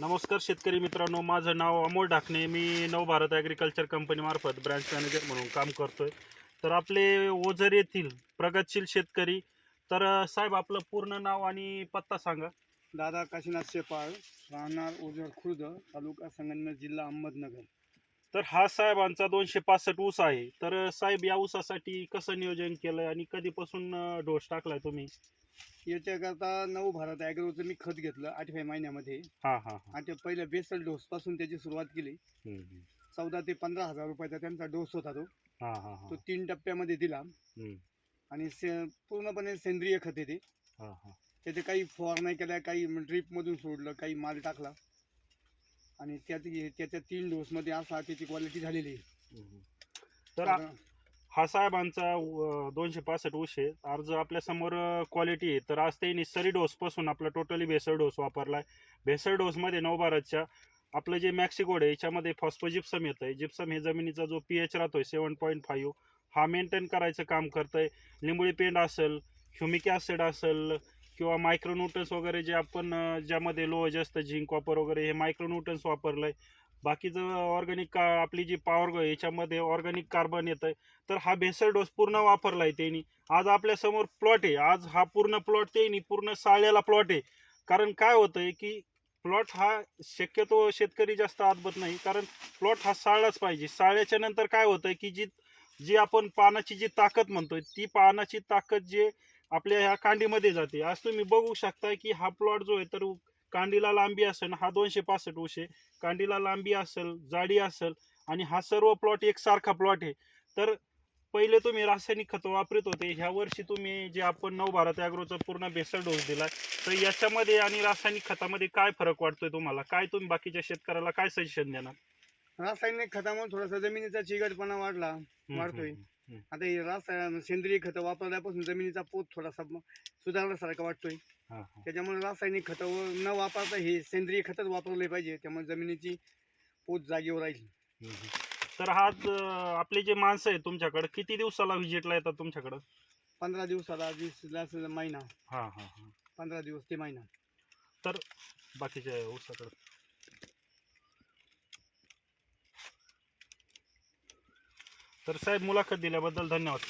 नमस्कार शेतकरी मित्रांनो माझं नाव अमोल ढाकणे. मी नव भारत ॲग्रिकल्चर कंपनीमार्फत ब्रँच मॅनेजर म्हणून काम करतो आहे तर आपले ओझर येथील प्रगतशील शेतकरी तर साहेब आपलं पूर्ण नाव आणि पत्ता सांगा. दादा काशीनाथ शेपाळ राहणार ओझर खुर्द तालुका संगमनेर जिल्हा अहमदनगर. तर हा साहेबांचा दोनशे पासष्ट ऊस आहे. तर साहेब या ऊसासाठी कसं नियोजन केलंय आणि कधीपासून डोस टाकलाय तुम्ही? याच्याकरता नऊ भारत ॲग्रोचं मी खत घेतलं आठव्या महिन्यामध्ये. हां हां हां. आणि ते पहिल्या बेसल डोसपासून त्याची सुरुवात केली. हम्म, हम्म. चौदा ते पंधरा हजार रुपयाचा त्यांचा डोस होता तो. हां हां हां. तो तीन टप्प्यामध्ये दिला. हम्म. आणि से पूर्णपणे सेंद्रिय खत आहे ते. हां हां. त्याचे काही फवारण्या केल्या काही ड्रीपमधून सोडलं काही माल टाकला. आणि त्यात त्याच्या तीन डोसमध्ये असा त्याची क्वालिटी झालेली आहे. तर आ- हा साहेबांचा अ, दोनशे पासष्ट ऊस आहे अर्ज आपल्यासमोर क्वालिटी आहे. तर आज त्यांनी सरी डोस पासून आपला टोटली भेसळ डोस वापरलाय. भेसळ डोसमध्ये नऊ भारतच्या आपलं जे मॅक्सिकोड आहे याच्यामध्ये फॉस्फोजिप्सम येतं आहे जिप्सम हे जमिनीचा जो पी एच राहतोय सेवन पॉईंट फाईव्ह हा मेंटेन करायचं काम करतंय. लिंबोळी पेंड असेल ह्युमिक ॲसिड असेल किंवा मायक्रोन्यूटन्स वगैरे जे आपण ज्यामध्ये लो जास्त झिंक कॉपर वगैरे हे मायक्रोन्यूटन्स वापरलंय. बाकीचं ऑर्गॅनिक का आपली जी पॉवर याच्यामध्ये ऑर्गॅनिक कार्बन येतं तर हा भेसळ डोस पूर्ण वापरला आहे त्यांनी. आज आपल्यासमोर प्लॉट आहे. आज हा पूर्ण प्लॉट त्यांनी पूर्ण साळ्याला प्लॉट आहे. कारण काय होतं आहे की प्लॉट हा शक्यतो शेतकरी जास्त आदबत नाही. कारण प्लॉट हा साळलाच पाहिजे. साळ्याच्या नंतर काय आहे की जी जी आपण पानाची जी ताकद म्हणतोय ती पानाची ताकद जे आपल्या ह्या कांडीमध्ये जाते. आज तुम्ही बघू शकता की हा प्लॉट जो आहे तर कांडीला लांबी असेल हा दोनशे पासष्ट आहे कांडीला लांबी असेल जाडी असेल आणि हा सर्व प्लॉट एकसारखा प्लॉट आहे. तर पहिले तुम्ही रासायनिक खतं वापरत होते. ह्या वर्षी तुम्ही जे आपण नऊ भारत ॲग्रोचा पूर्ण बेसल डोस दिलाय तर याच्यामध्ये आणि रासायनिक खतामध्ये काय फरक वाटतोय तुम्हाला? काय तुम्ही बाकीच्या शेतकऱ्याला काय सजेशन देणार? रासायनिक खतामुळे थोडासा जमिनीचा चिकटपणा वाढला वाढतोय. आता हे रासायन सेंद्रिय खतं वापरल्यापासून जमिनीचा पोत थोडासा सुधारल्यासारखा वाटतोय. त्याच्यामुळे रासायनिक खतं न वापरता हे सेंद्रिय खतच वापरले पाहिजे. त्यामुळे जमिनीची पोत जागेवर राहील. तर हा आपले जे माणसं आहेत तुमच्याकडे किती दिवसाला व्हिजिटला येतात तुमच्याकडं? पंधरा दिवसाला वीस लास- महिना. हा हा हा. पंधरा दिवस ते महिना. बाकीच्या ऊसाकडं तर साहेब मुलाखत दिल्याबद्दल धन्यवाद.